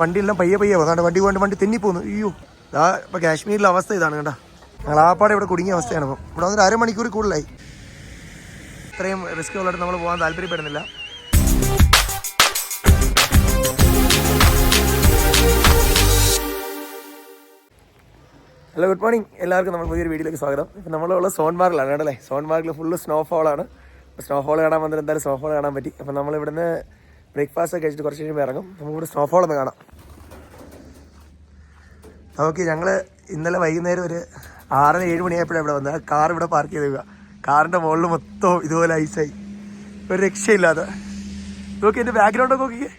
വണ്ടിയെല്ലാം പയ്യെ പയ്യെ പോകുന്നുണ്ട് വണ്ടി കൊണ്ട് വണ്ടി തെന്നിപ്പോന്നു. അയ്യോ. ഇതാ ഇപ്പൊ കാശ്മീരിലെ അവസ്ഥ ഇതാണ് കേട്ടോ ഞങ്ങൾ ആപ്പാടെ ഇവിടെ കുടുങ്ങിയ അവസ്ഥയാണ് ഇപ്പം. ഇവിടെ വന്നിട്ട് അരമണിക്കൂർ കൂടുതലായി. ഇത്രയും റിസ്ക് ഉള്ളിടത്ത് നമ്മൾ പോകാൻ താല്പര്യപ്പെടുന്നില്ല. ഹലോ ഗുഡ് മോർണിംഗ് എല്ലാവർക്കും നമ്മൾ പുതിയൊരു വീഡിയോയിലേക്ക് സ്വാഗതം. ഇപ്പം നമ്മളുള്ള സോൺമാർഗിലാണ് കേട്ടല്ലേ സോൺമാർഗിൽ ഫുള്ള് സ്നോഫോളാണ് സ്നോഫോൾ കാണാൻ വന്നിട്ട് എന്തായാലും സ്നോഫോൾ കാണാൻ പറ്റി. അപ്പം നമ്മൾ ഇവിടുന്ന് ബ്രേക്ക്ഫാസ്റ്റ് ഒക്കെ കഴിച്ചിട്ട് കുറച്ച് കഴിയുമ്പോൾ ഇറങ്ങും. നമുക്കിവിടെ സ്നോഫോൾ ഒന്ന് കാണാം. ഓക്കെ ഞങ്ങൾ ഇന്നലെ വൈകുന്നേരം ഒരു ആറര ഏഴ് മണിയായപ്പോഴാണ് ഇവിടെ വന്നത്. കാർ ഇവിടെ പാർക്ക് ചെയ്തേക്കുക കാറിന്റെ മുകളിൽ മൊത്തം ഇതുപോലെ ഐസായി ഒരു രക്ഷയില്ലാതെ. നോക്കി എന്റെ ബാക്ക്ഗ്രൗണ്ടൊക്കെ നോക്കിക്കേ.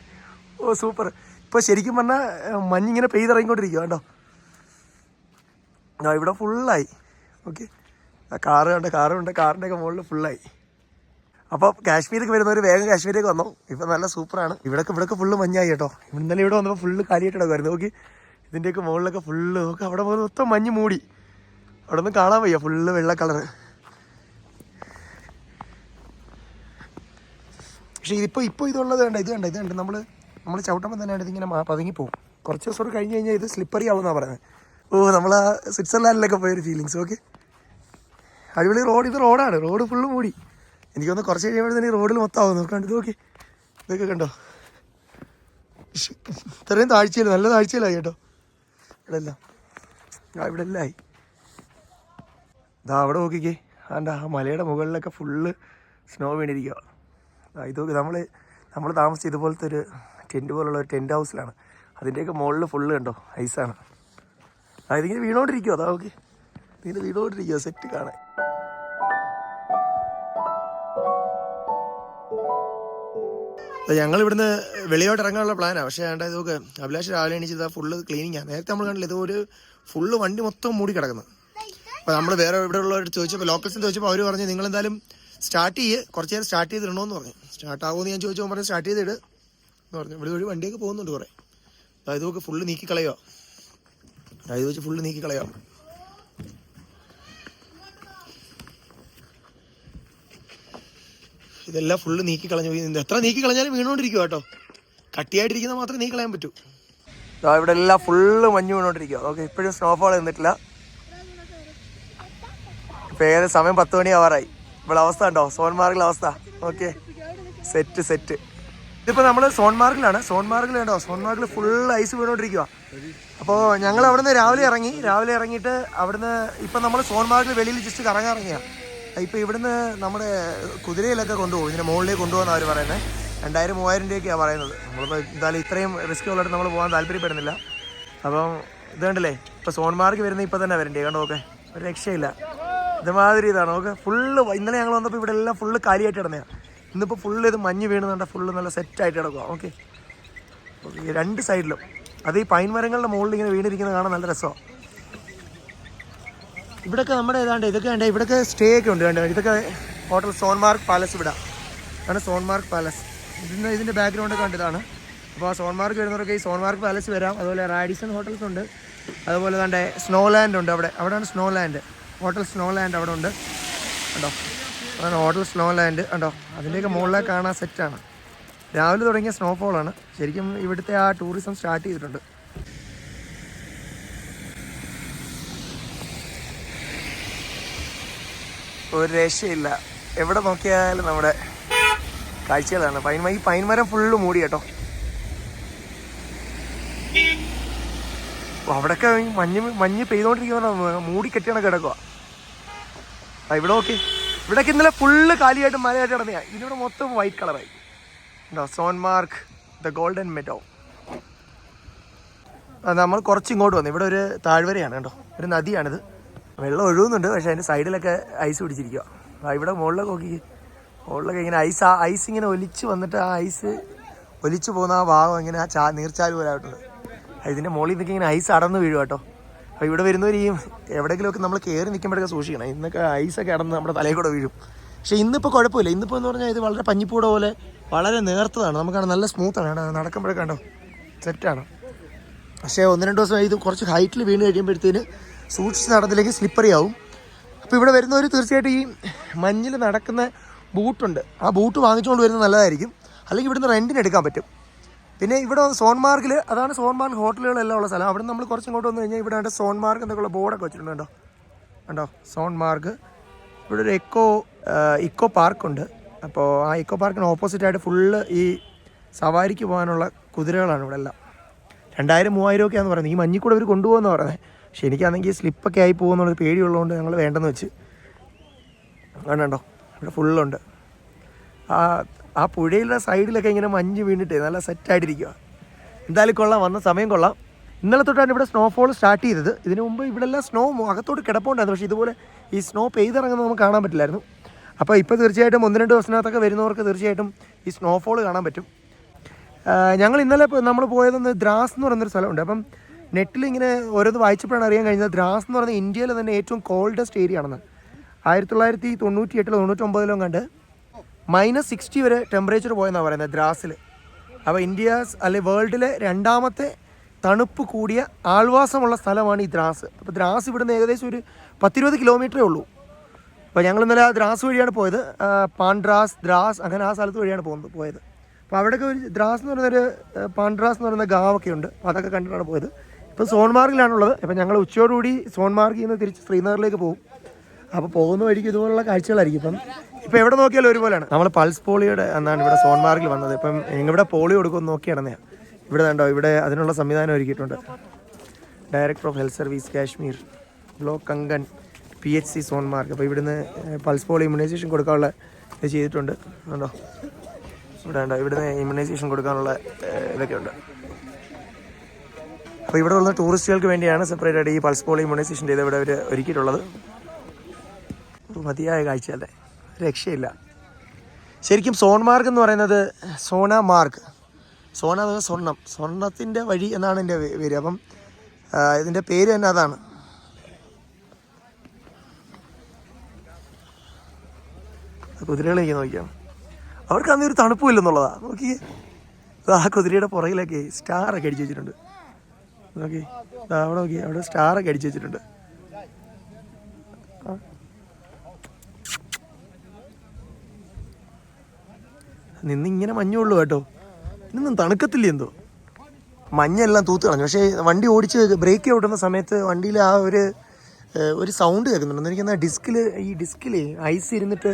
ഓ സൂപ്പർ ഇപ്പോൾ ശരിക്കും പറഞ്ഞാൽ മഞ്ഞിങ്ങനെ പെയ്തിറങ്ങിക്കൊണ്ടിരിക്കുക കേട്ടോ ഇവിടെ ഫുള്ളായി ഓക്കെ കാറ് കണ്ട കാറുണ്ട് കാറിന്റെ ഒക്കെ മുകളിൽ ഫുള്ളായി അപ്പോൾ കാശ്മീർക്ക് വരുന്നവർ വേഗം കാശ്മീരിലേക്ക് വന്നു. ഇപ്പം നല്ല സൂപ്പറാണ്. ഇവിടൊക്കെ ഇവിടൊക്കെ ഫുള്ള് മഞ്ഞായി കേട്ടോ. ഇന്നലെ ഇവിടെ വന്നപ്പോൾ ഫുള്ള് കാലിയായിട്ട് നോക്കി. ഇതിന്റെയൊക്കെ മുകളിലൊക്കെ ഫുള്ള് നോക്കി. അവിടെ പോകുന്ന മൊത്തം മഞ്ഞ് മൂടി. അവിടെ ഒന്നും കാണാൻ വയ്യ. ഫുള്ള് വെള്ള കളറ് പക്ഷേ ഇതിപ്പോൾ ഇപ്പോൾ ഇതുള്ളത് വേണ്ട ഇത് വേണ്ട ഇത് വേണ്ട നമ്മൾ നമ്മൾ ചവിട്ടുമ്പോൾ തന്നെ ഇതിങ്ങനെ പതുങ്ങി പോകും കുറച്ച് ദിവസം കഴിഞ്ഞ് കഴിഞ്ഞാൽ ഇത് സ്ലിപ്പറി ആവുമെന്നാണ് പറയുന്നത് ഓ നമ്മൾ ആ സ്വിറ്റ്സർലാൻഡിലൊക്കെ പോയൊരു ഫീലിങ്സ് ഓക്കെ അടിപൊളി റോഡ് ഇത് റോഡാണ് റോഡ് ഫുള്ള് മൂടി. എനിക്കൊന്ന് കുറച്ച് കഴിയുമ്പോൾ തന്നെ റോഡിൽ മൊത്തം ആവും നോക്കാണ്ട് ഇത് നോക്കി. ഇതൊക്കെ കണ്ടോ? ഇത്രയും താഴ്ചയിൽ നല്ല താഴ്ചയിലായി കേട്ടോ. ഇവിടെ എല്ലാം ഇവിടെ എല്ലാം ആയി ഇതാ അവിടെ നോക്കിക്കേ. ആണ്ട് ആ മലയുടെ മുകളിലൊക്കെ ഫുള്ള് സ്നോ വീണിരിക്കുക ആ ഇത് നോക്കി നമ്മൾ നമ്മൾ താമസിച്ച ഇതുപോലത്തെ ഒരു ടെന്റ് പോലുള്ള ഒരു ടെന്റ് ഹൗസിലാണ്. അതിന്റെയൊക്കെ മുകളിൽ ഫുള്ള് കണ്ടോ? ഐസാണ്. അതിങ്ങനെ വീണോണ്ടിരിക്കുമോ അതാ ഓക്കെ ഇതിങ്ങനെ വീണോണ്ടിരിക്കുമോ സെറ്റ് കാണാൻ. ഞങ്ങൾ ഇവിടുന്ന് വെളിയോട്ട് ഇറങ്ങാനുള്ള പ്ലാനാണ് പക്ഷേ വേണ്ട ഇതൊക്കെ അഭിലാഷ് രാവിലെ എണീച്ചത് ഫുള്ള് ക്ലീനിങ്ങാണ് നേരത്തെ നമ്മൾ കണ്ടില്ല ഇത് ഒരു ഫുള്ള് വണ്ടി മൊത്തം മൂടി കിടക്കുന്നത് അപ്പോൾ നമ്മൾ വേറെ ഇവിടെ ഉള്ളവർ ചോദിച്ചപ്പോൾ ലോക്കൽസിന് ചോദിച്ചപ്പോൾ അവർ പറഞ്ഞു നിങ്ങൾ എന്തായാലും സ്റ്റാർട്ട് ചെയ്യ് കുറച്ച് നേരം സ്റ്റാർട്ട് ചെയ്തിടണമെന്ന് പറഞ്ഞു. സ്റ്റാർട്ട് ആകുമെന്ന് ഞാൻ ചോദിച്ചപ്പോൾ പറഞ്ഞു സ്റ്റാർട്ട് ചെയ്തിട്. എന്ന് പറഞ്ഞു. ഇവിടെ ഒരു വണ്ടിയൊക്കെ പോകുന്നുണ്ട് കുറേ. അപ്പോൾ ഇതൊക്കെ ഫുള്ള് നീക്കി കളയോ ഇത് വെച്ച് ഫുള്ള് നീക്കി കളയാം ഇതെല്ലാം ഫുള്ള് നീക്കി കളഞ്ഞു എത്ര നീക്കി കളഞ്ഞാലും വീണോണ്ടിരിക്കുക കേട്ടോ. കട്ടിയായിട്ടിരിക്കുന്ന മാത്രമേ നീക്കി കളയാൻ പറ്റൂ. ഇവിടെ എല്ലാം ഫുള്ള് മഞ്ഞ് വീണോണ്ടിരിക്കുക ഓക്കെ ഇപ്പോഴും സ്നോഫോൾ നിന്നിട്ടില്ല. ഇപ്പൊ ഏത് സമയം പത്ത് മണി ആവാറായി. ഇവിടെ അവസ്ഥ ഉണ്ടോ സോൺമാർഗിലെ അവസ്ഥ. ഓക്കെ സെറ്റ് സെറ്റ് ഇതിപ്പോ നമ്മൾ സോൺമാർഗിലാണ്. സോൺമാർഗിൽ ഉണ്ടോ സോൺമാർഗിൽ ഫുൾ ഐസ് വീണോണ്ടിരിക്കുക അപ്പോൾ ഞങ്ങൾ അവിടുന്ന് രാവിലെ ഇറങ്ങി. രാവിലെ ഇറങ്ങിയിട്ട് അവിടുന്ന് ഇപ്പം നമ്മൾ സോൺമാർഗിൽ വെളിയിൽ ജസ്റ്റ് കറങ്ങാൻ ഇപ്പം ഇവിടുന്ന് നമ്മുടെ കുതിരയിലൊക്കെ കൊണ്ടുപോകും. ഇതിന് മുകളിലേക്ക് കൊണ്ടുപോകുന്ന അവർ പറയുന്നത് രണ്ടായിരം മൂവായിരം രൂപയൊക്കെയാണ് പറയുന്നത്. നമ്മളിപ്പോൾ എന്തായാലും ഇത്രയും റിസ്ക് ഉള്ളിടത്ത് നമ്മൾ പോകാൻ താല്പര്യപ്പെടുന്നില്ല. അപ്പം ഇത് കണ്ടില്ലേ? ഇപ്പോൾ സോൺമാർക്ക് വരുന്ന ഇപ്പം തന്നെ വരണ്ടേ? കണ്ടോ ഓക്കെ ഒരു രക്ഷയില്ല. ഇതുമാതിരി ഇതാണ്. ഓക്കെ ഫുള്ള് ഇന്നലെ ഞങ്ങൾ വന്നപ്പോൾ ഇവിടെ എല്ലാം ഫുള്ള് കാലിയായിട്ട് കിടന്നതാണ് ഇന്നിപ്പോൾ ഫുള്ള് ഇത് മഞ്ഞ് വീണുന്നുണ്ട് ഫുള്ള് നല്ല സെറ്റായിട്ട് കിടക്കുക ഓക്കെ രണ്ട് സൈഡിലും അത് ഈ പൈൻ മരങ്ങളുടെ മുകളിൽ ഇങ്ങനെ വീണിരിക്കുന്നത് കാണാൻ നല്ല രസമാണ് ഇവിടെയൊക്കെ നമ്മുടെ ഏതാണ്ട് ഇതൊക്കെ ഉണ്ട് ഇവിടെയൊക്കെ സ്റ്റേ ഒക്കെ ഉണ്ട് കണ്ടോ ഇതൊക്കെ ഹോട്ടൽ സോൺമാർക്ക് പാലസ് ഇവിടെ. ആണ് സോൺമാർക്ക് പാലസ്. ഇതിന് ഇതിന്റെ ബാക്ക്ഗ്രൗണ്ട് ഇതാണ്. അപ്പോൾ ആ സോൺമാർക്ക് വരുന്നവർക്ക് ഈ സോൺമാർക്ക് പാലസ് വരാം. അതുപോലെ റാഡിസൺ ഹോട്ടൽസ് ഉണ്ട്. അതുപോലെ തന്നെ സ്നോ ലാൻഡ് ഉണ്ട് അവിടെ. അവിടെയാണ് snow land hotel snow land അവിടെ ഉണ്ട്. കണ്ടോ? അതാണ് ഹോട്ടൽ സ്നോ ലാൻഡ് കണ്ടോ? അതിന്റെയൊക്കെ മുകളിലേക്ക് കാണാൻ സെറ്റാണ് രാവിലെ തുടങ്ങിയ സ്നോഫോളാണ് ശരിക്കും ഇവിടുത്തെ ആ ടൂറിസം സ്റ്റാർട്ട് ചെയ്തിട്ടുണ്ട്. ഒരു രക്ഷയില്ല. എവിടെ നോക്കിയാലും നമ്മുടെ കാഴ്ചകളാണ്. പൈൻ ഈ പൈൻമരം ഫുള്ള് മൂടി കേട്ടോ. അവിടെ അവിടെയൊക്കെ മഞ്ഞ് മഞ്ഞ് പെയ്തോണ്ടിരിക്കുന്ന മൂടി കെട്ടിയാണ് കിടക്കുക ഇവിടെ നോക്കി. ഇവിടെയൊക്കെ ഇന്നലെ ഫുള്ള് കാലിയായിട്ട് മലയായിട്ട് കിടന്നയാ ഇതിവിടെ മൊത്തം വൈറ്റ് കളറായി ഉണ്ടോ സോൺമാർക്ക് ദ ഗോൾഡൻ മെറ്റോ നമ്മൾ കുറച്ച് ഇങ്ങോട്ട് വന്നു. ഇവിടെ ഒരു താഴ്വരയാണ് കേട്ടോ. ഒരു നദിയാണിത്. വെള്ളം ഒഴുകുന്നുണ്ട് പക്ഷേ അതിന്റെ സൈഡിലൊക്കെ ഐസ് പിടിച്ചിരിക്കുക ആ ഇവിടെ മുകളിലൊക്കെ നോക്കി മുകളിലൊക്കെ ഇങ്ങനെ ഐസ് ആ ഐസ് ഇങ്ങനെ ഒലിച്ച് വന്നിട്ട് ആ ഐസ് ഒലിച്ചു പോകുന്ന ആ ഭാഗം ഇങ്ങനെ ആ ചാ നീർച്ചാൽ പോലെ ആയിട്ടുണ്ട്. ഇതിന്റെ മുകളിൽ നിന്നൊക്കെ ഇങ്ങനെ ഐസ് അടന്ന് വീഴും കേട്ടോ. അപ്പോൾ ഇവിടെ വരുന്നവർ ഈ എവിടെയെങ്കിലുമൊക്കെ നമ്മൾ കയറി നിൽക്കുമ്പോഴൊക്കെ സൂക്ഷിക്കണം. ഇന്നൊക്കെ ഐസൊക്കെ അടന്ന് നമ്മുടെ തലയിൽ കൂടെ വീഴും. പക്ഷേ ഇന്നിപ്പോൾ കുഴപ്പമില്ല. ഇന്നിപ്പോൾ എന്ന് പറഞ്ഞാൽ ഇത് വളരെ പഞ്ഞിപ്പൂട പോലെ വളരെ നേർത്തതാണ്. നമുക്കാണ് നല്ല സ്മൂത്താണ് കേട്ടോ നടക്കുമ്പോഴൊക്കെ കണ്ടോ? സെറ്റാണ് പക്ഷേ ഒന്ന് രണ്ട് ദിവസം ഇത് കുറച്ച് ഹൈറ്റിൽ വീണ് കഴിയുമ്പോഴത്തേന് സൂക്ഷിച്ച് നടന്നില്ലെങ്കിൽ സ്ലിപ്പറി ആവും. അപ്പോൾ ഇവിടെ വരുന്നവർ തീർച്ചയായിട്ടും ഈ മഞ്ഞിൽ നടക്കുന്ന ബൂട്ടുണ്ട്. ആ ബൂട്ട് വാങ്ങിച്ചുകൊണ്ട് വരുന്നത് നല്ലതായിരിക്കും. അല്ലെങ്കിൽ ഇവിടുന്ന് റെന്റിന് എടുക്കാൻ പറ്റും. പിന്നെ ഇവിടെ സോൺമാർഗിൽ അതാണ് സോൺമാർഗ് ഹോട്ടലുകളെല്ലാം ഉള്ള സ്ഥലം. അവിടെ നമ്മൾ കുറച്ച് ഇങ്ങോട്ട് വന്നു കഴിഞ്ഞാൽ ഇവിടെ ഉണ്ട് സോൺമാർഗ് എന്നൊക്കെയുള്ള ബോർഡൊക്കെ വെച്ചിട്ടുണ്ട് കേട്ടോ കണ്ടോ? സോൺമാർഗ് ഇവിടെ ഒരു എക്കോ ഇക്കോ പാർക്കുണ്ട് അപ്പോൾ ആ ഇക്കോ പാർക്കിന് ഓപ്പോസിറ്റായിട്ട് ഫുള്ള് ഈ സവാരിക്ക് പോകാനുള്ള കുതിരകളാണ് ഇവിടെ എല്ലാം. രണ്ടായിരം മൂവായിരം ഒക്കെയാണെന്ന് പറയുന്നത്. ഈ മഞ്ഞിക്കൂടെ ഇവർ അവർ പറയുന്നത് പക്ഷെ എനിക്കാണെങ്കിൽ സ്ലിപ്പൊക്കെ ആയി പോകുമെന്നുള്ളൊരു പേടിയുള്ളതുകൊണ്ട് ഞങ്ങൾ വേണ്ടെന്ന് വെച്ച്. വേണ്ടോ ഇവിടെ ഫുള്ളുണ്ട് ആ ആ പുഴയിലെ സൈഡിലൊക്കെ ഇങ്ങനെ മഞ്ഞ് വീണിട്ട് നല്ല സെറ്റായിട്ടിരിക്കുക എന്തായാലും കൊള്ളാം വന്ന സമയം കൊള്ളാം. ഇന്നലെ തൊട്ടാണ് ഇവിടെ സ്നോഫോൾ സ്റ്റാർട്ട് ചെയ്തത്. ഇതിനു മുമ്പ് ഇവിടെ എല്ലാം സ്നോ അകത്തോട്ട് കിടപ്പുണ്ടായിരുന്നു. പക്ഷേ ഇതുപോലെ ഈ സ്നോ പെയ്തിറങ്ങുന്നത് നമുക്ക് കാണാൻ പറ്റില്ലായിരുന്നു. അപ്പോൾ ഇപ്പോൾ തീർച്ചയായിട്ടും ഒന്ന് രണ്ട് ദിവസത്തിനകത്തൊക്കെ വരുന്നവർക്ക് തീർച്ചയായിട്ടും ഈ സ്നോഫോൾ കാണാൻ പറ്റും. ഞങ്ങൾ ഇന്നലെ നമ്മൾ പോയതെന്ന് ദ്രാസ് എന്ന് പറയുന്നൊരു സ്ഥലമുണ്ട്. അപ്പം നെറ്റിൽ ഇങ്ങനെ ഓരോന്ന് വായിച്ചപ്പോഴാണ് അറിയാൻ കഴിഞ്ഞത് ദ്രാസ് എന്ന് പറയുന്നത് ഇന്ത്യയിലെ തന്നെ ഏറ്റവും കോൾഡസ്റ്റ് ഏരിയ ആണെന്ന്. ആയിരത്തി തൊള്ളായിരത്തി തൊണ്ണൂറ്റി എട്ടിലോ തൊണ്ണൂറ്റൊമ്പതിലോ കണ്ട് മൈനസ് സിക്സ്റ്റി വരെ ടെമ്പറേച്ചർ പോയെന്നാണ് പറയുന്നത് ദ്രാസിൽ അപ്പോൾ ഇന്ത്യ അല്ലെ വേൾഡിലെ രണ്ടാമത്തെ തണുപ്പ് കൂടിയ ആൾവാസമുള്ള സ്ഥലമാണ് ഈ ദ്രാസ്. അപ്പോൾ ദ്രാസ് ഇവിടുന്ന് ഏകദേശം ഒരു പത്തിരുപത് കിലോമീറ്ററേ ഉള്ളൂ. അപ്പോൾ ഞങ്ങൾ ഇന്നലെ ദ്രാസ് വഴിയാണ് പോയത്. പാൻഡ്രാസ് ദ്രാസ് അങ്ങനെ ആ സ്ഥലത്ത് വഴിയാണ് പോകുന്നത് പോയത്. അപ്പോൾ അവിടെയൊക്കെ ഒരു ദ്രാസ് എന്ന് പറയുന്നൊരു പാൻഡ്രാസ് എന്ന് പറയുന്ന ഗാവൊക്കെ ഉണ്ട്. അപ്പോൾ അതൊക്കെ കണ്ടിട്ടാണ് പോയത്. ഇപ്പോൾ സോൺമാർഗിലാണുള്ളത്. അപ്പോൾ ഞങ്ങൾ ഉച്ചയോടുകൂടി സോൺമാർഗിൽ നിന്ന് തിരിച്ച് ശ്രീനഗറിലേക്ക് പോകും. അപ്പോൾ പോകുന്ന വഴിക്ക് ഇതുപോലുള്ള കാഴ്ചകളായിരിക്കും ഇപ്പം. ഇപ്പം എവിടെ നോക്കിയാലും ഒരുപോലെയാണ്. നമ്മൾ പൾസ് പോളിയുടെ എന്നാണ് ഇവിടെ സോൺമാർഗിൽ വന്നത്. ഇപ്പം ഇവിടെ പോളി കൊടുക്കുമെന്ന് നോക്കിയാണ് നടന്നതാണ് ഇവിടെ കണ്ടോ ഇവിടെ അതിനുള്ള സംവിധാനം ഒരുക്കിയിട്ടുണ്ട്. Director of health service Kashmir block Kangan P H C Sonamarg അപ്പോൾ ഇവിടുന്ന് പൾസ് പോളി ഇമ്മ്യൂണൈസേഷൻ കൊടുക്കാനുള്ള ഇത് ചെയ്തിട്ടുണ്ട്. കണ്ടോ? ഇവിടെ ഉണ്ടോ ഇവിടുന്ന് ഇമ്മ്യൂണൈസേഷൻ കൊടുക്കാനുള്ള ഇതൊക്കെ ഉണ്ട് അപ്പോൾ ഇവിടെ ഉള്ള ടൂറിസ്റ്റുകൾക്ക് വേണ്ടിയാണ് സെപ്പറേറ്റ് ആയിട്ട് ഈ പൾസ് പോളി ഇമ്മ്യൂണൈസേഷൻ ചെയ്ത് ഇവിടെ അവർ ഒരുക്കിയിട്ടുള്ളത്. മതിയായ കാഴ്ച അല്ലേ? രക്ഷയില്ല. ശരിക്കും സോൺമാർഗ് എന്ന് പറയുന്നത് സോണ മാർഗ് സോന എന്ന് സ്വർണം സ്വർണത്തിന്റെ വഴി എന്നാണ് എന്റെ പേര്. അപ്പം ഇതിന്റെ പേര് തന്നെ അതാണ്. കുതിരകളേക്ക് നോക്കിയാണ് അവർക്ക് അന്നൊരു നോക്കി നോക്കിയേ. ആ കുതിരയുടെ പുറകിലൊക്കെ സ്റ്റാറൊക്കെ അടിച്ചു വെച്ചിട്ടുണ്ട്. നോക്കി. അവിടെ നോക്കി. അവിടെ സ്റ്റാറൊക്കെ അടിച്ചു വെച്ചിട്ടുണ്ട്. നിന്ന് ഇങ്ങനെ മഞ്ഞുള്ളൂ കേട്ടോ. ഇന്നും തണുക്കത്തില്ല എന്തോ? മഞ്ഞെല്ലാം തൂത്ത് കളഞ്ഞു. പക്ഷേ വണ്ടി ഓടിച്ച് ബ്രേക്ക് ഔട്ടുന്ന സമയത്ത് വണ്ടിയിൽ ആ ഒരു ഒരു സൗണ്ട് കേൾക്കുന്നുണ്ട്. എനിക്ക് ഡിസ്കിൽ ഈ ഡിസ്കിൽ ഐസ് ഇരുന്നിട്ട്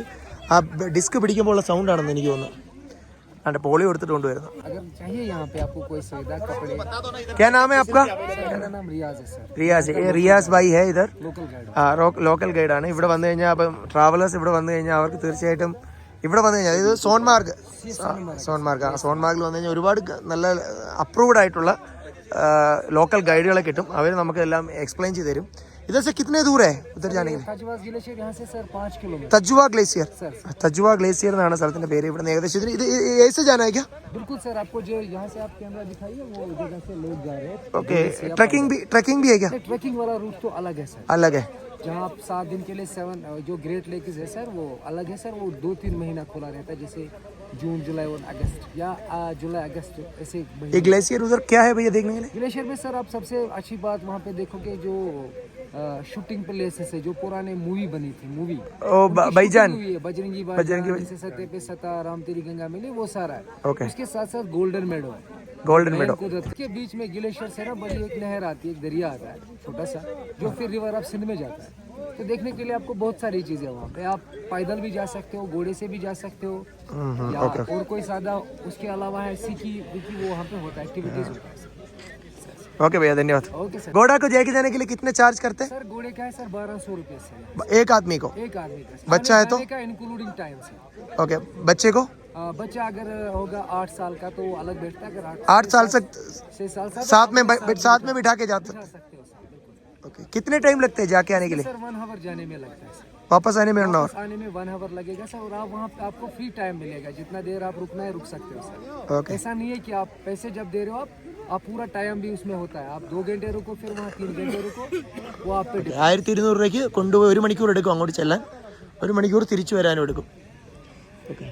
ആ ഡിസ്ക് പിടിക്കുമ്പോൾ ഉള്ള സൗണ്ടാണെന്ന് എനിക്ക് തോന്നുന്നു. അതെ പോളി കൊടുത്തിട്ട് കൊണ്ടുവരുന്നു अगर चाहिए यहाँ पे आपको कोई सुविधा कपड़े क्या नाम है आपका मेरा नाम रियाज है सर റിയാസ് ഏ, റിയാസ് ഭായി ഹേ ഇധർ लोकल गाइड ആ റോ- ലോക്കൽ ഗൈഡാണ് ഇവിടെ വന്നു കഴിഞ്ഞാൽ അപ്പം ട്രാവലേഴ്സ് ഇവിടെ വന്നു കഴിഞ്ഞാൽ അവർക്ക് തീർച്ചയായിട്ടും ഇവിടെ വന്നു കഴിഞ്ഞാൽ ഇത് സോൺമാർഗ് സോൺമാർഗ് ആ സോൺമാർഗിൽ വന്നു കഴിഞ്ഞാൽ ഒരുപാട് ഗ- നല്ല അപ്രൂവ്ഡ് ആയിട്ടുള്ള ലോക്കൽ ഗൈഡുകളെ കിട്ടും അവർ നമുക്ക് എല്ലാം എക്സ്പ്ലെയിൻ ചെയ്ത് തരും इधर से कितने दूर है उधर जाने के लिए ताजवास ग्लेशियर यहाँ से सर पाँच kilometre Thajiwas glacier sir Thajiwas glacier എന്നാണ് സ്ഥലത്തിന്റെ പേര് ഇവിടെ ഏകദേശം ഇതിന് ഇത് ഏസ് ജാനായിക്കാ बिल्कुल सर आपको जो यहाँ से आप कैमरा दिखाइए वो जगह से लोग जा रहे हैं ओके ट्रैकिंग भी ट्रैकिंग भी है क्या ट्रैकिंग वाला रूट तो अलग है सर अलग है जहाँ आप सात दिन के लिए सेवन जो ग्रेट लेक्स है सर वो अलग है सर वो दो तीन महीना खुला रहता है जैसे जून जुलाई और अगस्त या आ, जुलाई अगस्त ऐसे महीने ये ग्लेशियर उधर क्या है भैया देखने के लिए ग्लेशियर में सर आप सबसे अच्छी बात वहाँ पे देखोगे जो शूटिंग प्लेसेस है जो पुराने मूवी बनी थी मूवी ओ भाईजान। बजरंगी बजरंगी सत्य पे सता राम तेरी गंगा मिली वो सारा है। ओके उसके साथ साथ गोल्डन मेडो है। गोल्डन मेडो के बीच में ग्लेशियर से ना बड़ी एक नहर आती है एक दरिया आता है छोटा सा जो फिर रिवर ऑफ़ सिंध में जाता है। तो देखने के लिए आपको बहुत सारी चीज़ें वहाँ पे। आप पैदल भी जा सकते हो घोड़े से भी जा सकते हो। या और कोई सादा उसके अलावा है सीखी वो वहाँ पे होता है एक्टिविटीज़ होता है। ओके भैया धन्यवाद। ओके सर घोड़ा को लेके जाने के लिए कितने चार्ज करते हैं? सर घोड़े का है सर बारह सौ रुपये से एक आदमी को? एक आदमी का बच्चा है तो? इंक्लूडिंग टाइम सर ओके बच्चे को? बच्चा अगर होगा आठ साल का तो अलग बैठता है अगर आठ साल से साथ में साथ में बिठा के जाते बिठा सकते हो ओके कितने टाइम लगते हैं जाके आने के लिए? सर वन हावर जाने में लगता है सर वापस आने में वन वापस आने में वन हावर लगेगा सर और आप वहाँ पे आपको फ्री टाइम मिलेगा। जितना देर आप रुकना है रुक सकते हो सर ओके ऐसा नहीं है कि आप पैसे जब दे रहे हो आप आप पूरा टाइम भी उसमें होता है आप दो घंटे रुको फिर वहाँ तीन घंटे रुको वो आप पे depend- ആയിരത്തി ഇരുന്നൂറ് രൂപയ്ക്ക് കൊണ്ടുപോയി ഒരു മണിക്കൂർ എടുക്കും അങ്ങോട്ട് ചെല്ലാൻ ഒരു മണിക്കൂർ തിരിച്ചു വരാനും എടുക്കും okay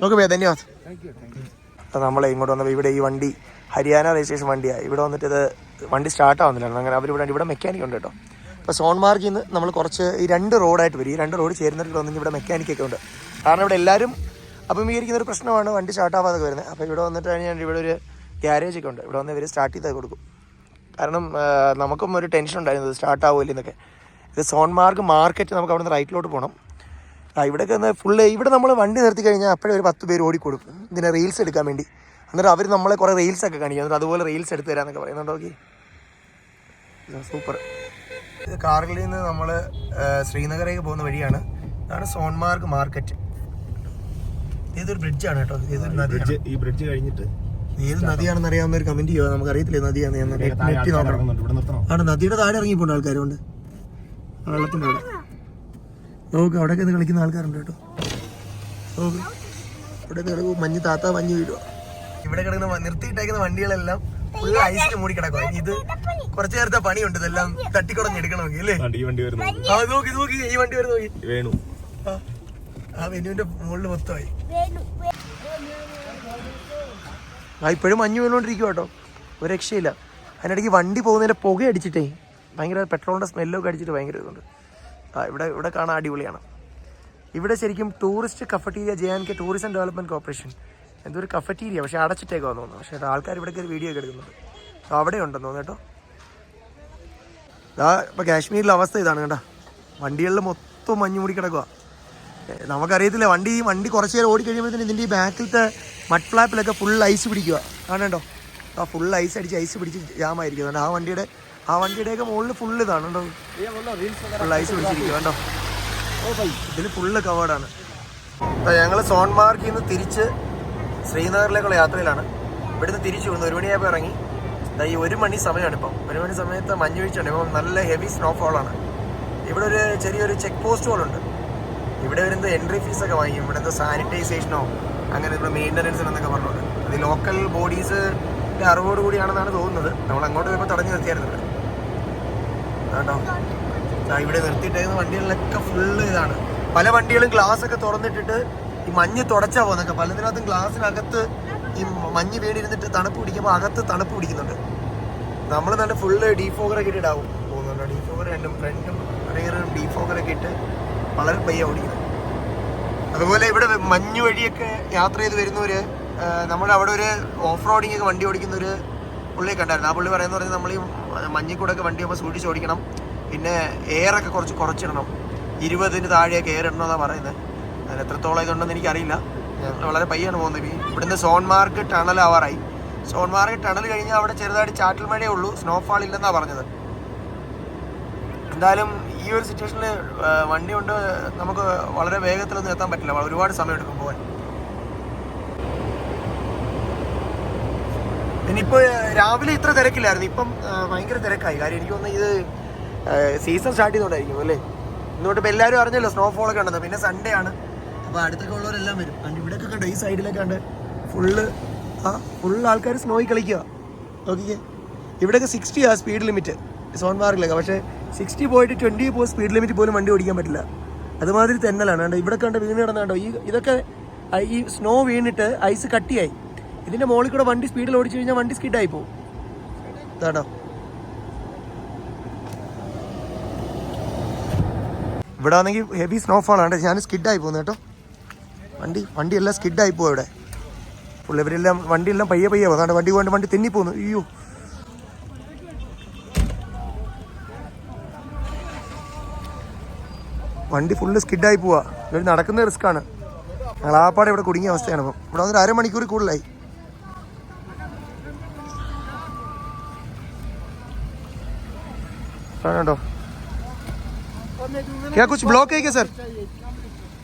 okay ഭയ്യ ധന്യവാദ് Thank you, thank you. അപ്പോൾ നമ്മളെ ഇങ്ങോട്ട് വന്നപ്പോൾ ഇവിടെ ഈ വണ്ടി ഹരിയാന രജിസ്ട്രേഷൻ വണ്ടിയാണ് ഇവിടെ വന്നിട്ട് ഇത് വണ്ടി സ്റ്റാർട്ട് ആവുന്നില്ല അങ്ങനെ അവർ ഇവിടെ ഇവിടെ മെക്കാനിക് ഉണ്ട് കേട്ടോ അപ്പോൾ സോൺമാർഗിൽ നിന്ന് നമ്മൾ കുറച്ച് ഈ രണ്ട് റോഡായിട്ട് വരും ഈ രണ്ട് റോഡ് ചേരുന്നിട്ട് വന്നെങ്കിൽ ഇവിടെ മെക്കാനിക്കൊക്കെ ഉണ്ട് കാരണം ഇവിടെ എല്ലാവരും അഭിമുഖീകരിക്കുന്ന ഒരു പ്രശ്നമാണ് വണ്ടി സ്റ്റാർട്ട് ആവാതെ വരുന്നത് അപ്പോൾ ഇവിടെ വന്നിട്ട് ഞാൻ ഇവിടെ ഒരു ഗ്യാരേജ് ഒക്കെ ഉണ്ട്. ഇവിടെ വന്ന് ഇവർ സ്റ്റാർട്ട് ചെയ്ത് കൊടുക്കും. കാരണം നമുക്കും ഒരു ടെൻഷൻ ഉണ്ടായിരുന്നു. സ്റ്റാർട്ട് ആവുമല്ലോ എന്നൊക്കെ. ഇത് സോൺമാർഗ് മാർക്കറ്റ് നമുക്ക് അവിടെ നിന്ന് റൈറ്റിലോട്ട് പോകണം ആ ഇവിടെയൊക്കെ ഒന്ന് ഫുള്ള് ഇവിടെ നമ്മൾ വണ്ടി നിർത്തി കഴിഞ്ഞാൽ അപ്പോഴേ ഒരു പത്ത് പേര് ഓടിക്കൊടുക്കും ഇതിനെ റീൽസ് എടുക്കാൻ വേണ്ടി. എന്നിട്ട് അവർ നമ്മളെ കുറേ റീൽസ് ഒക്കെ കാണിക്കും. എന്നിട്ട് അതുപോലെ റീൽസ് എടുത്ത് തരാന്നൊക്കെ പറയുന്നുണ്ടോ ഓക്കെ സൂപ്പർ കാറിൽ നിന്ന് നമ്മൾ ശ്രീനഗറേക്ക് പോകുന്ന വഴിയാണ്. ഇതാണ് സോൺമാർഗ് മാർക്കറ്റ് ഇതൊരു ബ്രിഡ്ജാണ് കേട്ടോ. ഇതൊരു ഈ ബ്രിഡ്ജ് കഴിഞ്ഞിട്ട് ഏത് നദിയാണെന്ന് അറിയാവുന്ന ഒരു കമന്റ് ചെയ്യുക നമുക്ക് അറിയത്തില്ല നദിയാണ് നെറ്റ് നോക്കണം. നദിയുടെ താഴെ ഇറങ്ങിപ്പോണ്ട് ആൾക്കാരുണ്ട് അവിടെ. നോക്ക് അവിടെ ഒക്കെ കളിക്കുന്ന ആൾക്കാരുണ്ട് കേട്ടോ. നോക്ക്. ഇവിടെ കിടക്കും മഞ്ഞ് താത്ത മഞ്ഞ് വീഴുക ഇവിടെ കിടക്കുന്ന നിർത്തിയിട്ടേക്കുന്ന വണ്ടികളെല്ലാം ഫുൾ ഐസിൽ മൂടി കിടക്കുക ഇനി ഇത് കുറച്ചു നേരത്തെ പണിയുണ്ട്. ഇതെല്ലാം തട്ടിക്കുടഞ്ഞ് എടുക്കണമെങ്കിൽ അല്ലേ? ഈ വണ്ടി വരുന്നു. ആ നോക്കി നോക്കി. ഈ വണ്ടി വരുന്നു നോക്കി. വേണു. ആ വെനുവിന്റെ മുകളിൽ മൊത്തമായി. ആ ഇപ്പോഴും മഞ്ഞ് വീണുകൊണ്ടിരിക്കും കേട്ടോ. ഒരു രക്ഷയില്ല. അതിനിടയ്ക്ക് വണ്ടി പോകുന്നതിന്റെ പുക അടിച്ചിട്ടേ ഭയങ്കര പെട്രോളിന്റെ സ്മെല്ലൊക്കെ അടിച്ചിട്ട് ഭയങ്കര ഇതുണ്ട്. ആ ഇവിടെ ഇവിടെ കാണാൻ അടിപൊളിയാണ്. ഇവിടെ ശരിക്കും tourist cafeteria J and K tourism development corporation എന്തോ ഒരു കഫറ്റീരിയ പക്ഷേ അടച്ചിട്ടേക്കാന്ന് തോന്നുന്നു. പക്ഷേ ആൾക്കാർ ഇവിടെ കയറി വീഡിയോ ഒക്കെ എടുക്കുന്നുണ്ട്. അവിടെ ഉണ്ടെന്ന് തോന്നുന്നു കേട്ടോ. ഇതാ ഇപ്പോൾ കാശ്മീരിലെ അവസ്ഥ ഇതാണ് കേട്ടോ വണ്ടികളിൽ മൊത്തം മഞ്ഞ് മൂടി കിടക്കുക നമുക്കറിയത്തില്ല വണ്ടി വണ്ടി കുറച്ച് നേരം ഓടി കഴിയുമ്പോഴത്തേന് ഇതിന്റെ ഈ ബാക്കിലത്തെ മഡ് ഫ്ലാപ്പിലൊക്കെ ഫുൾ ഐസ് പിടിക്കുക കാണണ്ടോ ആ ഫുൾ ഐസ് അടിച്ച് ഐസ് പിടിച്ച് ജാമായിരിക്കും അതുകൊണ്ട് ആ വണ്ടിയുടെ ആ വണ്ടിയുടെയൊക്കെ മുകളിൽ ഫുൾ ഇതാണ് കേട്ടോ ഫുൾ ഐസ് പിടിച്ചിരിക്കുക കണ്ടോ? ഇതിൽ ഫുള്ള് കവേർഡാണ് ഞങ്ങൾ സോൺമാർക്കിൽ നിന്ന് തിരിച്ച് ശ്രീനഗറിലേക്കുള്ള യാത്രയിലാണ്. ഇവിടുന്ന് തിരിച്ചു വന്നു ഒരു മണിയായപ്പോൾ ഇറങ്ങി. ഈ ഒരു മണി സമയമാണ് ഇപ്പം. ഒരു മണി സമയത്ത് മഞ്ഞ് വീഴ്ചയുണ്ട്. ഇപ്പം നല്ല ഹെവി സ്നോഫോളാണ് ഇവിടെ ഒരു ചെറിയൊരു ചെക്ക് പോസ്റ്റുകളുണ്ട് ഇവിടെ വരുന്നത് എൻട്രി ഫീസൊക്കെ വാങ്ങിക്കും. ഇവിടെ എന്തോ സാനിറ്റൈസേഷനോ അങ്ങനെ ഇപ്പോൾ മെയിന്റനൻസിന് എന്നൊക്കെ പറഞ്ഞുകൊണ്ട്. അത് ലോക്കൽ ബോഡീസ് അറിവോട് കൂടിയാണെന്നാണ് തോന്നുന്നത്. നമ്മൾ അങ്ങോട്ട് പോയപ്പോൾ തടഞ്ഞു നിർത്തിയായിരുന്നു ഇവിടെ കേട്ടോ ഇവിടെ നിർത്തിയിട്ടേക്കുന്ന വണ്ടികളിലൊക്കെ ഫുള്ള് ഇതാണ്. പല വണ്ടികളും ഗ്ലാസ് ഒക്കെ തുറന്നിട്ടിട്ട് ഈ മഞ്ഞ് തുടച്ചാ പോകുന്നൊക്കെ പലതിനകത്തും ഗ്ലാസ്സിനകത്ത് ഈ മഞ്ഞ് വീടിരുന്നിട്ട് തണുപ്പ് പിടിക്കുമ്പോൾ അകത്ത് തണുപ്പ് പിടിക്കുന്നുണ്ട്. നമ്മൾ നല്ല ഫുള്ള് ഡീഫോഗറൊക്കെ ഇട്ടിട്ടാവും പോകുന്നുണ്ട് ഡീഫോഗർ രണ്ടും ഫ്രണ്ടും റിയറും ഡീഫോഗറൊക്കെ ഇട്ട് വളരെ പയ്യ ഓടിക്കുന്നത് അതുപോലെ ഇവിടെ മഞ്ഞ് വഴിയൊക്കെ യാത്ര ചെയ്ത് വരുന്നവര് നമ്മുടെ അവിടെ ഒരു ഓഫ് റോഡിംഗ് ഒക്കെ വണ്ടി ഓടിക്കുന്ന ഒരു പുള്ളിയെ കണ്ടായിരുന്നു. ആ പുള്ളി പറയുന്ന പറഞ്ഞാൽ നമ്മൾ ഈ മഞ്ഞിൽ കൂടെ ഒക്കെ വണ്ടി ആകുമ്പോൾ സൂക്ഷിച്ച് ഓടിക്കണം. പിന്നെ എയറൊക്കെ കുറച്ച് കുറച്ചിടണം. ഇരുപതിന് താഴെയൊക്കെ എയർ ഇടണമെന്നാണ് പറയുന്നത്. അതിന് എത്രത്തോളം ഇതുണ്ടെന്ന് എനിക്കറിയില്ല. വളരെ പയ്യാണ് പോകുന്നത്. ഇവിടുന്ന് സോൺമാർക്ക് ടണൽ ആവാറായി. സോൺമാർക്ക് ടണൽ കഴിഞ്ഞാൽ അവിടെ ചെറുതായിട്ട് ചാറ്റൽ മഴയേ ഉള്ളൂ. സ്നോഫാൾ ഇല്ലെന്നാണ് പറഞ്ഞത്. എന്തായാലും ഒരു സിറ്റുവേഷനിൽ വണ്ടി കൊണ്ട് നമുക്ക് വളരെ വേഗത്തിലൊന്നും എത്താൻ പറ്റില്ല. ഒരുപാട് സമയം എടുക്കും പോകാൻ. ഇനിയിപ്പോൾ രാവിലെ ഇത്ര തിരക്കില്ലായിരുന്നു. ഇപ്പം ഭയങ്കര തിരക്കായി. കാര്യം എനിക്ക് തോന്നുന്നു ഇത് സീസൺ സ്റ്റാർട്ട് ചെയ്തുകൊണ്ടായിരിക്കും അല്ലേ? ഇന്നോട്ട് ഇപ്പം എല്ലാവരും അറിഞ്ഞല്ലോ സ്നോഫോൾ ഒക്കെ ഉണ്ടെന്ന്. പിന്നെ സൺഡേ ആണ്. അപ്പോൾ അടുത്തൊക്കെ ഉള്ളവരെല്ലാം വരും. കണ്ട് ഇവിടെയൊക്കെ കണ്ടോ ഈ സൈഡിലൊക്കെ കണ്ട് ഫുള്ള് ആ ഫുള്ള് ആൾക്കാർ സ്നോയിൽ കളിക്കുക. നോക്കിക്കേ. ഇവിടെയൊക്കെ ആ സ്പീഡ് ലിമിറ്റ് സോൺമാർഗിലൊക്കെ പക്ഷേ സിക്സ്റ്റി പോയിട്ട് ട്വന്റി പോ സ്പീഡ് ലിമിറ്റ് പോലും വണ്ടി ഓടിക്കാൻ പറ്റില്ല. അതുമാതിരി തെന്നലാണ്. കണ്ടോ ഇവിടെ കണ്ട് വീണ് കിടന്നാണ്ടോ ഈ ഇതൊക്കെ ഈ സ്നോ വീണിട്ട് ഐസ് കട്ടിയായി. ഇതിന്റെ മുകളിൽ കൂടെ വണ്ടി സ്പീഡിൽ ഓടിച്ചു കഴിഞ്ഞാൽ വണ്ടി സ്കിഡായി പോകും ഇതാണോ ഇവിടെ ആണെങ്കിൽ ഹെവി സ്നോഫാൾ ആണ്. ഞാൻ സ്കിഡായി പോകുന്നു കേട്ടോ. വണ്ടി വണ്ടിയെല്ലാം സ്കിഡായി പോകും ഇവിടെ. ഫുൾ ഇവരെല്ലാം വണ്ടിയെല്ലാം പയ്യെ പയ്യെ പോകും വണ്ടി കൊണ്ട് വണ്ടി തെന്നി പോകുന്നു അയ്യോ. വണ്ടി ഫുള്ള് സ്കിഡായി പോവാ ഇവർ നടക്കുന്ന റിസ്ക് ആണ് ഞങ്ങൾ ആപ്പാടെ ഇവിടെ കുടുങ്ങിയ അവസ്ഥയാണ് ഇപ്പം ഇവിടെ വന്നൊരു അരമണിക്കൂർ കൂടുതലായി കേട്ടോ क्या कुछ ब्लॉक है क्या सर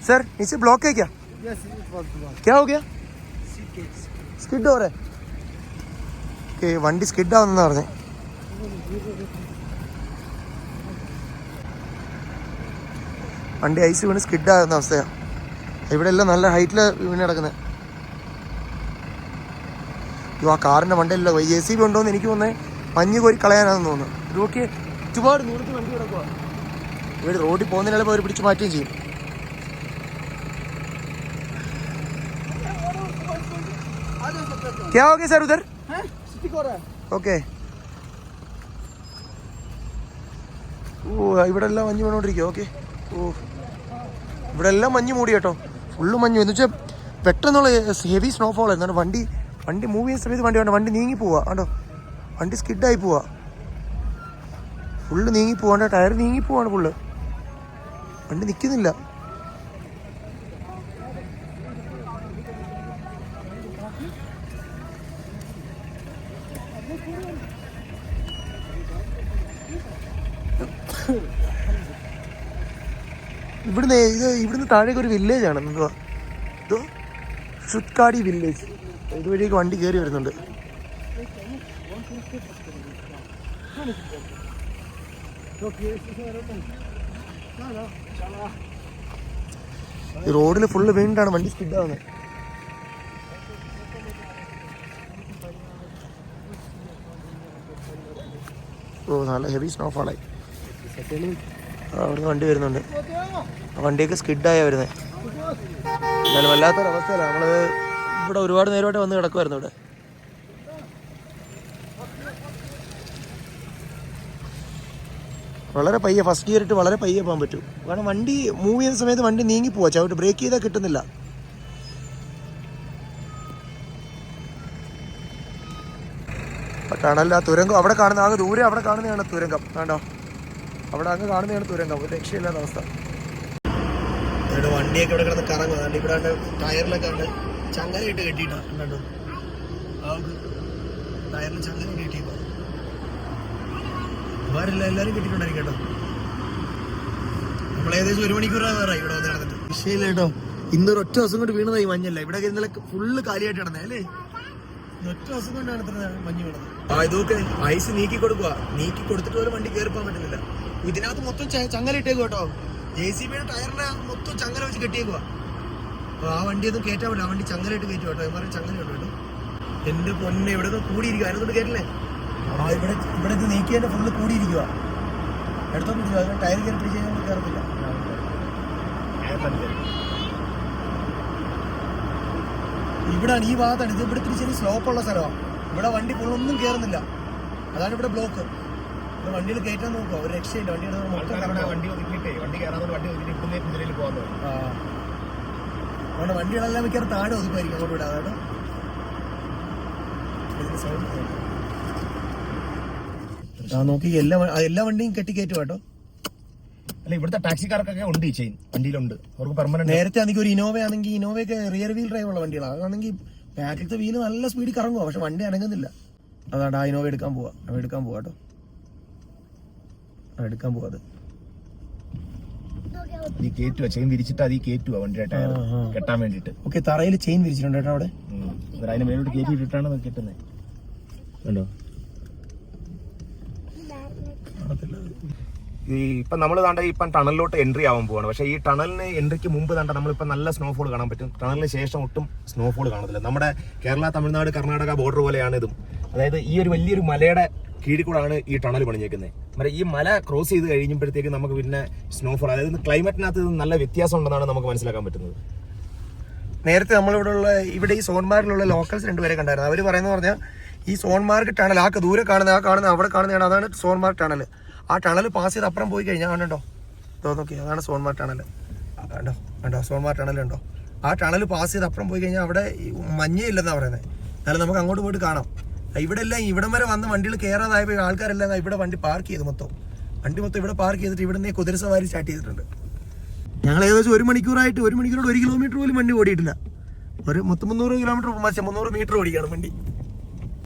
सर नीचे ब्लॉक है क्या क्या हो गया സ്കിഡ് हो रहा है ഓക്കെ വണ്ടി സ്കിഡ് ആവുന്ന പറഞ്ഞേ വണ്ടി ഐസ് വീണ് സ്കിഡ് ആകുന്ന അവസ്ഥയാണ് ഇവിടെ എല്ലാം നല്ല ഹൈറ്റിൽ വീണ് കിടക്കുന്നത് അയ്യോ ആ കാറിൻ്റെ മണ്ടയിലല്ലോ എ സി ബി ഉണ്ടോയെന്ന് എനിക്ക് തോന്നുന്നത് മഞ്ഞ് കോരി കളയാനാണെന്ന് തോന്നുന്നു ഇത് നോക്കിയേ ഒരുപാട് ദൂരത്ത് വണ്ടി കിടക്കുക ഇവിടെ റോഡിൽ പോകുന്നതിനുള്ള അവർ പിടിച്ച് മാറ്റുകയും ചെയ്യും क्या हो गया सर उधर ഓക്കെ ഓ ഇവിടെ എല്ലാം മഞ്ഞ് വീണോണ്ടിരിക്കുക ഓക്കെ ഓ ഇവിടെ എല്ലാം മഞ്ഞ് മൂടി കേട്ടോ. ഫുള്ള് മഞ്ഞ്. എന്ന് വെച്ചാൽ പെട്ടെന്നുള്ള ഹെവി സ്നോഫോൾ എന്നാണ് വണ്ടി വണ്ടി മൂവ് ചെയ്യുന്ന സമയത്ത് വണ്ടി വേണ്ട വണ്ടി നീങ്ങി പോവാ. കണ്ടോ? വണ്ടി സ്കിഡായി പോവാ. ഫുള്ള് നീങ്ങി പോവാണ്ട് ടയർ നീങ്ങി പോവാണ് ഫുള്ള്. വണ്ടി നിൽക്കുന്നില്ല ഇവിടുന്ന് ഇത് ഇവിടുന്ന് താഴേക്ക് ഒരു വില്ലേജ് ആണ്. എന്തുവാ? ഇതോ? ഷുത്കാടി വില്ലേജ് ഇതുവഴിയൊക്കെ വണ്ടി കയറി വരുന്നുണ്ട്. ഈ റോഡിൽ ഫുള്ള് വീണ്ടാണ് വണ്ടി സ്കിഡാവുന്നത് ഓ നല്ല ഹെവി സ്നോഫാളായി അവിടുന്ന് വണ്ടി വരുന്നുണ്ട്. ആ വണ്ടിയൊക്കെ സ്കിഡായ വരുന്നത് എന്നാലും വല്ലാത്തൊരവസ്ഥയിലാണ് നമ്മൾ ഇവിടെ ഒരുപാട് നേരമായിട്ട് വന്ന് കിടക്കുമായിരുന്നു ഇവിടെ. വളരെ പയ്യെ ഫസ്റ്റ് ഗിയർ ഇട്ട് വളരെ പയ്യെ പോകാൻ പറ്റും. കാരണം വണ്ടി മൂവ് ചെയ്യുന്ന സമയത്ത് വണ്ടി നീങ്ങി പോവാ. ചവിട്ട് ബ്രേക്ക് ചെയ്താൽ കിട്ടുന്നില്ല. ആ തുരങ്കം. അവിടെ കാണുന്ന ആകെ ദൂരെ അവിടെ കാണുന്നതാണ് തുരങ്കം. കണ്ടോ? അവിടെ അങ്ങ് കാണുന്നതാണ് തുരങ്കം ഒരു രക്ഷയില്ലാത്ത അവസ്ഥ. ഇവിടെ വണ്ടിയൊക്കെ ഇവിടെ കിടന്ന് കറങ്ങും. അതുകൊണ്ട് ഇവിടെ ടയറിലൊക്കെ ഉണ്ട് ചങ്ങലയിട്ട് കെട്ടിയിട്ടാ കണ്ടോ? ടയറിൽ ചങ്ങല കെട്ടിയിപ്പോ. വേറില്ല എല്ലാവരും കെട്ടിയിട്ടുണ്ടായിരിക്കും കേട്ടോ. നമ്മൾ ഏകദേശം ഒരു മണിക്കൂറാണ് വേറെ ഇവിടെ വന്ന് കിടന്നിട്ട്. വിഷയമില്ല കേട്ടോ. ഇന്നൊരു ഒറ്റ ദിവസം കൊണ്ട് വീണതായി മഞ്ഞല്ല? ഇവിടെ ഇന്നലെ ഫുള്ള് കാലിയായിട്ട് കിടന്നേ അല്ലേ? ഒറ്റ ദിവസം കൊണ്ടാണ് ഇത്ര മഞ്ഞ് വീണത്. ആ ഇതൊക്കെ ഐസ് നീക്കി കൊടുക്കുക നീക്കി കൊടുത്തിട്ട് പോലും വണ്ടി കയറി പോകാൻ പറ്റുന്നില്ല. ഇതിനകത്ത് മൊത്തം ചങ്ങല ഇട്ടേക്കും കേട്ടോ. ജെ സി ബിയുടെ ടയറിനെ മൊത്തം ചങ്ങല വെച്ച് കെട്ടിയേക്കുക അപ്പൊ ആ വണ്ടി ഒന്നും കയറ്റാൻ പറ്റില്ല. ആ വണ്ടി ചങ്ങലയിട്ട് കയറ്റും കേട്ടോ. ഇമാരെ ചങ്ങലയുണ്ട് കേട്ടോ. എന്റെ പൊന്നെ ഇവിടെ നിന്ന് കൂടിയിരിക്കുക അതിനൊന്നും കയറ്റില്ലേ ആ ഇവിടെ ഇവിടെ ഇത് നീക്കിയതിന്റെ ഫുള്ള് കൂടിയിരിക്കുക എടുത്തോ പിടിക്കുക അതിന് ടയർ കയറി പിടിച്ച് കഴിഞ്ഞാൽ ഇവിടാണ് ഈ ഭാഗത്താണ്. ഇത് ഇവിടെ തിരിച്ചു സ്ലോപ്പുള്ള സ്ഥലമാണ് ഇവിടെ വണ്ടി ഫുള്ളൊന്നും കയറുന്നില്ല അതാണ് ഇവിടെ ബ്ലോക്ക് വണ്ടിയിൽ കയറ്റാൻ നോക്കുക. ഒരു രക്ഷയില്ല. വണ്ടി അവിടെ വണ്ടി ഒതുക്കിയിട്ടേ വണ്ടി കയറാതെ വണ്ടി ഒതുക്കി ഇപ്പം കുതിരയിൽ പോകുന്നത്. അതുകൊണ്ട് വണ്ടികളെല്ലാം മിക്കവാറും താഴെ ഒതുക്കുമായിരിക്കും അങ്ങോട്ട് വിടാതെ ഇതിന്റെ. ആ നോക്കി എല്ലാ എല്ലാ വണ്ടിയും കെട്ടി കയറ്റും കേട്ടോ? അല്ല ഇവിടുത്തെ ടാക്സിക്കാർക്കൊക്കെ ഉണ്ട് ഈ ചെയിൻ. വണ്ടിയിലുണ്ട്. അവർക്ക് പെർമനന്റ് നേരത്തെ ആണെങ്കിൽ ഒരു ഇനോവ ആണെങ്കിൽ ഇനോവയൊക്കെ റിയർ വീൽ ഡ്രൈവ് ഉള്ള വണ്ടികളാണ് അതാണെങ്കിൽ ബാക്കിലത്തെ വീൽ നല്ല സ്പീഡിൽ കറങ്ങുക പക്ഷെ വണ്ടി അനങ്ങുന്നില്ല. അതാണ് ആ ഇനോവ എടുക്കാൻ പോവാ. എടുക്കാൻ പോവാ കേട്ടോ. ആ, എടുക്കാൻ പോവാ അത് ഈ കേറ്റുക ചെയിൻ വിരിച്ചിട്ട് അത് ഈ കേറ്റുക വണ്ടിയുടെ ടയർ. കെട്ടാൻ വേണ്ടിട്ട് ഓക്കെ തറയിൽ ചെയിൻ വിരിച്ചിട്ടുണ്ട് കേട്ടോ അവിടെ. അതിന് മേലോട്ട് കയറ്റി ഇട്ടിട്ടാണ് കെട്ടുന്നത് കണ്ടോ ഈ ഇപ്പൊ നമ്മൾ താണ്ട ഇപ്പം ടണലിലോട്ട് എൻട്രി ആവാൻ പോവാണ്. പക്ഷേ ഈ ടണലിന് എൻട്രിക്ക് മുമ്പ് താണ്ട നമ്മളിപ്പോൾ നല്ല സ്നോഫോൾ കാണാൻ പറ്റും. ടണലിന് ശേഷം ഒട്ടും സ്നോഫോൾ കാണത്തില്ല. നമ്മുടെ കേരള തമിഴ്നാട് കർണാടക ബോർഡർ പോലെയാണ് ഇതും. അതായത് ഈ ഒരു വലിയൊരു മലയുടെ കീഴിൽ കൂടാണ് ഈ ടണൽ പണിഞ്ഞേക്കുന്നത്. മറ്റേ ഈ മല ക്രോസ് ചെയ്ത് കഴിയുമ്പോഴത്തേക്ക് നമുക്ക് പിന്നെ സ്നോഫോൾ അതായത് ക്ലൈമറ്റിനകത്ത് നല്ല വ്യത്യാസം ഉണ്ടെന്നാണ് നമുക്ക് മനസ്സിലാക്കാൻ പറ്റുന്നത്. നേരത്തെ നമ്മളിവിടെ ഉള്ള ഇവിടെ ഈ സോൺമാർഗിലുള്ള ലോക്കൽസ് രണ്ടുപേരെ കണ്ടായിരുന്നു. അവർ പറയുന്നത് പറഞ്ഞാൽ ഈ സോൺമാർഗ് ടണൽ ആ ദൂരെ കാണുന്ന ആ കാണുന്ന അവിടെ കാണുന്നതാണ് അതാണ് സോൺമാർഗ് ടണൽ. ആ ടണൽ പാസ് ചെയ്ത് അപ്പുറം പോയി കഴിഞ്ഞാൽ കണ്ടോ? ഇതോ നോക്കി അതാണ് സോൺമാർഗ് ടണൽ. കണ്ടോ? കണ്ടോ? സോൺമാർഗ് ടണൽ ഉണ്ടോ ആ ടണൽ പാസ് ചെയ്ത് അപ്പുറം പോയി കഴിഞ്ഞാൽ അവിടെ മഞ്ഞയില്ലെന്നാണ് പറയുന്നത്. എന്നാലും നമുക്ക് അങ്ങോട്ട് പോയിട്ട് കാണാം. ഇവിടെ എല്ലാം ഇവിടം വരെ വന്ന് വണ്ടികൾ കയറാതായപ്പോൾ ആൾക്കാരെല്ലാം ഇവിടെ വണ്ടി പാർക്ക് ചെയ്ത് മൊത്തം. വണ്ടി മൊത്തം ഇവിടെ പാർക്ക് ചെയ്തിട്ട് ഇവിടെ നിന്ന് കുതിര സവാരി സ്റ്റാർട്ട് ചെയ്തിട്ടുണ്ട്. ഞങ്ങൾ ഏകദേശം ഒരു മണിക്കൂറായിട്ട് ഒരു മണിക്കൂറോട് ഒരു കിലോമീറ്റർ പോലും വണ്ടി ഓടിയിട്ടില്ല. ഒരു മൊത്തം മുന്നൂറ് കിലോമീറ്റർ മറ്റേ മുന്നൂറ് മീറ്റർ ഓടിക്കുകയാണ് വണ്ടി.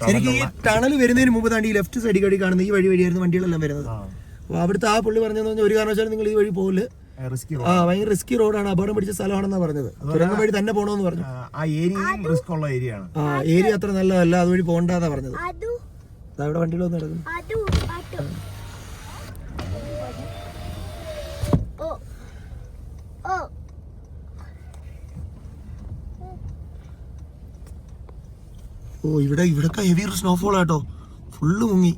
ശരിക്കും ഈ ടണൽ വരുന്നതിന് മുമ്പ് താണ്ടി ഈ ലെഫ്റ്റ് സൈഡിൽ കടി കാണുന്ന ഈ വഴി വഴിയായിരുന്നു വണ്ടികളെല്ലാം വരുന്നത്. അപ്പോൾ അവിടുത്തെ ആ പുള്ളി പറഞ്ഞതെന്ന് പറഞ്ഞാൽ ഒരു കാരണവശാലും നിങ്ങൾ ഈ വഴി പോകില്ല ആ ഭയങ്കര റിസ്കി റോഡാണ് അപകടം പിടിച്ച സ്ഥലമാണെന്നാണ് പറഞ്ഞത്. തുരങ്കം വഴി തന്നെ പോകണമെന്ന് പറഞ്ഞു. ആ ഏരിയയും റിസ്ക് ഉള്ള ഏരിയ ആണ് ആ ഏരിയ അത്ര നല്ലതല്ല. അതുവഴി പോകണ്ടെന്നാ പറഞ്ഞത്. അവിടെ adu. Oh. Oh. ഓ ഇവിടെ ഇവിടൊക്കെ ഹെവി സ്നോഫോൾ ആട്ടോ. ഫുള്ള് മുങ്ങി.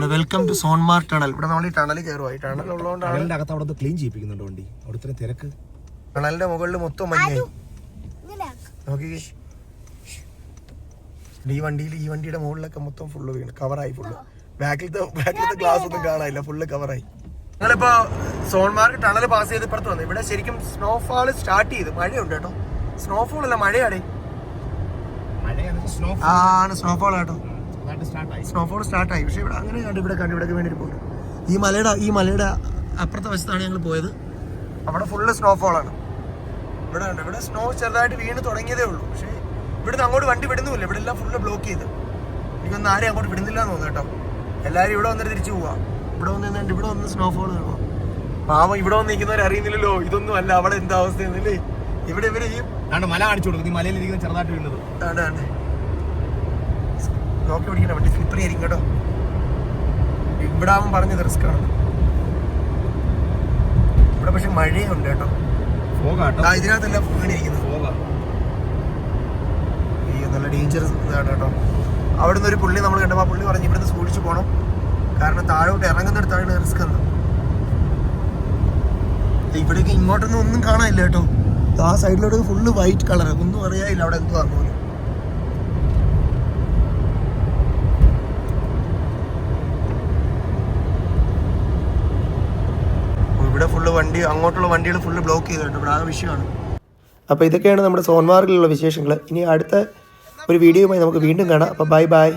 വെൽക്കം ടു സോൺമാർ ടണൽ ഇവിടെ നമ്മൾ ഈ ടണൽ കയറുക ഈ ടണൽ ഉള്ളതുകൊണ്ടാണ് ടണലിന്റെ അകത്ത് അവിടെ ക്ലീൻ ചെയ്യിപ്പിക്കുന്നുണ്ട് വണ്ടി. അവിടെ ഇത്രയും തിരക്ക്. ടണലിന്റെ മുകളിൽ മൊത്തം മഞ്ഞായി നോക്കി ഈ വണ്ടിയിൽ ഈ വണ്ടിയുടെ മുകളിലൊക്കെ മൊത്തം ഫുള്ള് വീണ്. കവറായി ഫുള്ള് ബാക്കിലത്തെ ബാക്കിലത്തെ ഗ്ലാസ് ഒന്നും കാണാനില്ല. ഫുള്ള് കവറായി ഞങ്ങളിപ്പോ സോൺമാർക്ക് ടണൽ പാസ് ചെയ്ത് ഇപ്പുറത്ത് വന്നു. ഇവിടെ ശരിക്കും സ്നോഫാൾ സ്റ്റാർട്ട് ചെയ്ത്. മഴയുണ്ട് കേട്ടോ. സ്നോഫോൾ അല്ല മഴയാടേ. ആണ് സ്നോഫോൾ കേട്ടോ. സ്നോഫോൾ സ്റ്റാർട്ടായി. പക്ഷേ ഇവിടെ അങ്ങനെ കണ്ട് ഇവിടെ കണ്ട് ഇവിടെ വേണ്ടി പോകും ഈ മലയുടെ ഈ മലയുടെ അപ്പുറത്തെ വശത്താണ് ഞങ്ങൾ പോയത്. അവിടെ ഫുള്ള് സ്നോഫോളാണ് ഇവിടെ ഉണ്ട് ഇവിടെ സ്നോ ചെറുതായിട്ട് വീണ് തുടങ്ങിയതേ ഉള്ളൂ. പക്ഷേ ഇവിടുന്ന് അങ്ങോട്ട് വണ്ടി വിടുന്നില്ല ഇവിടെ എല്ലാം ഫുള്ള് ബ്ലോക്ക് ചെയ്ത്. എനിക്കൊന്നും ആരെയും അങ്ങോട്ട് വിടുന്നില്ല എന്ന് തോന്നുന്നു കേട്ടോ. എല്ലാവരും ഇവിടെ വന്നിട്ട് തിരിച്ചു പോവാ. ഇവിടെ വന്ന് നിന്നിട്ട് ഇവിടെ വന്ന് സ്നോഫോൾ കാണുമോ പാവം ഇവിടെ വന്ന് നിൽക്കുന്നവർ അറിയുന്നില്ലല്ലോ. ഇതൊന്നും അല്ല. അവിടെ എന്താ അവസ്ഥയെന്നല്ലേ. ഇവിടെ ഇവർ ഈ മല കാണിച്ചു കൊടുക്കും. ഈ മലയിൽ ഇരിക്കുന്ന ചെറുതായിട്ട് വീണത്. അതെ ആണ് നോക്കി പിടിക്കണ്ട വണ്ടി സ്ലിപ്പറി ആയിരിക്കും കേട്ടോ. ഇവിടെ ആവും പറഞ്ഞത് റിസ്ക് ആണ്. ഇവിടെ പക്ഷെ മഴയുണ്ട് കേട്ടോ. ഇതിനകത്തല്ല വീണിരിക്കുന്നത് നല്ല ഡേഞ്ചറസ് ഇതാണ് കേട്ടോ. അവിടുന്ന് ഒരു പുള്ളി നമ്മൾ കണ്ടപ്പോൾ ആ പുള്ളി പറഞ്ഞു ഇവിടുന്ന് സൂക്ഷിച്ച് പോകണം കാരണം താഴോട്ട് ഇറങ്ങുന്നിടത്താണ് റിസ്ക് എന്ന് ഇവിടേക്ക് ഇങ്ങോട്ടൊന്നും ഒന്നും കാണാനില്ല കേട്ടോ. ആ സൈഡിലോട്ട് ഫുള്ള് വൈറ്റ് കളർ ഒന്നും അറിയാനില്ല അവിടെ എന്തുവാന്ന് പോലും അപ്പോൾ ഇവിടെ ഫുള്ള് വണ്ടി അങ്ങോട്ടുള്ള വണ്ടികൾ ഫുള്ള് ബ്ലോക്ക് ചെയ്തിട്ടുണ്ട്. ഇവിടെ ആ വിഷയമാണ്. അപ്പോൾ ഇതൊക്കെയാണ് നമ്മുടെ സോൻമാർഗിലുള്ള വിശേഷങ്ങൾ ഇനി അടുത്ത ഒരു വീഡിയോയുമായി നമുക്ക് വീണ്ടും കാണാം. അപ്പോൾ ബൈ ബൈ